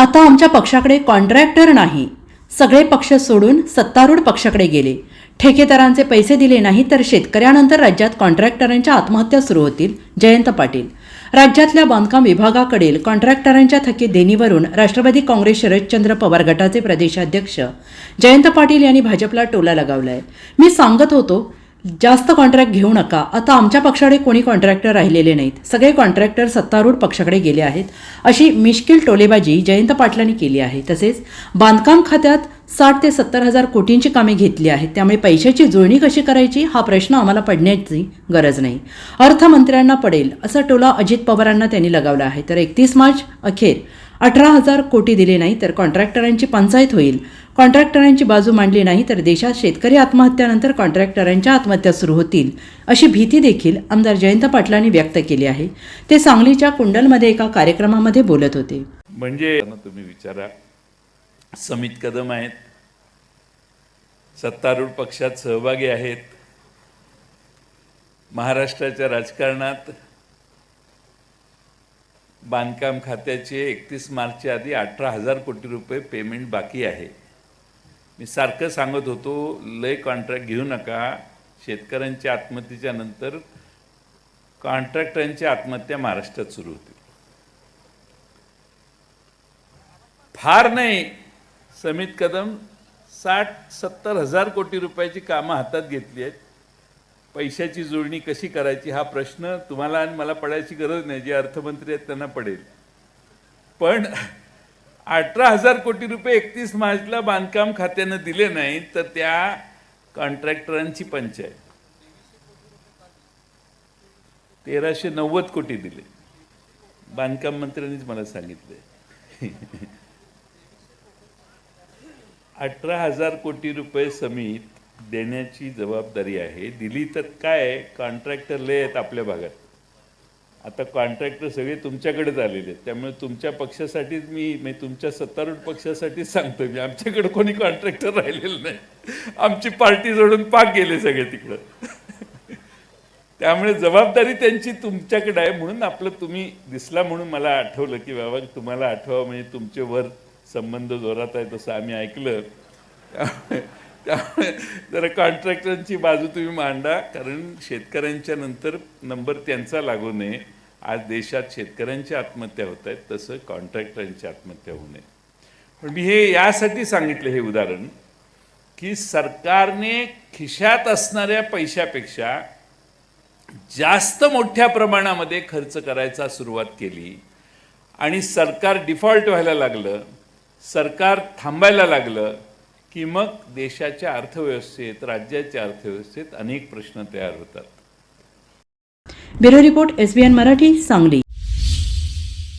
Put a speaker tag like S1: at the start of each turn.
S1: आता आमच्या पक्षाकडे कॉन्ट्रॅक्टर नाही. सगळे पक्ष सोडून सत्तारूढ पक्षाकडे गेले. ठेकेदारांचे पैसे दिले नाही तर शेतकऱ्यानंतर राज्यात कॉन्ट्रॅक्टरांच्या आत्महत्या सुरू होतील जयंत पाटील. राज्यातल्या बांधकाम विभागाकडील कॉन्ट्रॅक्टरांच्या थकीत देणीवरून राष्ट्रवादी काँग्रेस शरदचंद्र पवार गटाचे प्रदेशाध्यक्ष जयंत पाटील यांनी भाजपला टोला लगावलाय. मी सांगत होतो जास्त कॉन्ट्रॅक्ट घेऊ नका. आता आमच्या पक्षाकडे कोणी कॉन्ट्रॅक्टर राहिलेले नाहीत. सगळे कॉन्ट्रॅक्टर सत्तारूढ पक्षाकडे गेले आहेत. अशी मिश्किल टोलेबाजी जयंत पाटलांनी केली आहे. तसेच बांधकाम खात्यात साठ ते सत्तर हजार कोटींची कामे घेतली आहेत. त्यामुळे पैशाची जुळणी कशी करायची? हा प्रश्न आम्हाला पडण्याची गरज नाही. अर्थमंत्र्यांना पडेल असा टोला अजित पवारांना त्यांनी लगावला आहे. तर एकतीस मार्च अखेर. अठरा हजार कोटी दिले नाही तर कॉन्ट्रॅक्टरांची पंचायत होईल. कॉन्ट्रॅक्टरांची बाजू मांडली नाही तर देशात शेतकरी आत्महत्यानंतर कॉन्ट्रॅक्टरांच्या आत्महत्या सुरू होतील अशी भीती देखील आमदार जयंत पाटलांनी व्यक्त केली आहे. ते सांगलीच्या कुंडलमध्ये एका कार्यक्रमामध्ये बोलत होते.
S2: म्हणजे तुम्ही विचारा समित कदम आहेत. सत्तारूढ पक्षात सहभागी आहेत. महाराष्ट्राच्या राजकारणात बांधकाम खात्याचे एकतीस मार्चच्या आधी अठरा हजार कोटी रुपये पेमेंट बाकी आहे. मी सारखं सांगत होतो लय कॉन्ट्रॅक्ट घेऊ नका. शेतकऱ्यांच्या आत्महत्येच्या नंतर कॉन्ट्रॅक्टरांची आत्महत्या महाराष्ट्रात सुरू होती. फार नाही. समित कदम साठ सत्तर हजार कोटी रुपयाची कामं हातात घेतली आहेत. पैशाची जुळणी कशी करायची हा प्रश्न तुम्हाला आणि मला पडायची गरज नाही जे अर्थमंत्री आहेत त्यांना पडेल. पण अठरा हजार कोटी रुपये एकतीस मार्चला बांधकाम खात्यानं दिले नाहीत तर त्या कॉन्ट्रॅक्टरांची पंचायत. तेराशे नव्वद कोटी दिले. बांधकाम मंत्र्यांनीच मला सांगितले अठरा हजार कोटी रुपये समित देण्याची जबाबदारी आहे. दिली तर काय? कॉन्ट्रॅक्टर लय आहेत आपल्या भागात. आता कॉन्ट्रॅक्टर सगळे तुमच्याकडेच आलेले आहेत. त्यामुळे तुमच्या पक्षासाठीच मी मी तुमच्या सत्तारूढ पक्षासाठीच सांगतो मी आमच्याकडे कोणी कॉन्ट्रॅक्टर राहिलेलं नाही. आमची पार्टी जोडून पाक गेले सगळे तिकडं. त्यामुळे जबाबदारी त्यांची तुमच्याकडे आहे म्हणून आपलं तुम्ही दिसला म्हणून मला आठवलं की बाबा तुम्हाला आठवा म्हणजे तुमचे वर संबंध जोरात आहे तसं आम्ही ऐकलं. त्यामुळे त्यामुळे जरा कॉन्ट्रॅक्टरांची बाजू तुम्ही मांडा कारण शेतकऱ्यांच्या नंतर नंबर त्यांचा लागू नये. आज देशात शेतकऱ्यांच्या आत्महत्या होत आहेत तसं कॉन्ट्रॅक्टरांची आत्महत्या होऊ नये. पण मी हे यासाठी सांगितलं हे उदाहरण की सरकारने खिशात असणाऱ्या पैशापेक्षा जास्त मोठ्या प्रमाणामध्ये खर्च करायचा सुरुवात केली आणि सरकार डिफॉल्ट व्हायला लागलं सरकार थांबायला लागलं की मग देशाच्या अर्थव्यवस्थेत राज्याच्या अर्थव्यवस्थेत अनेक प्रश्न तयार होतात.
S1: Bureau report SBN Marathi Sangli.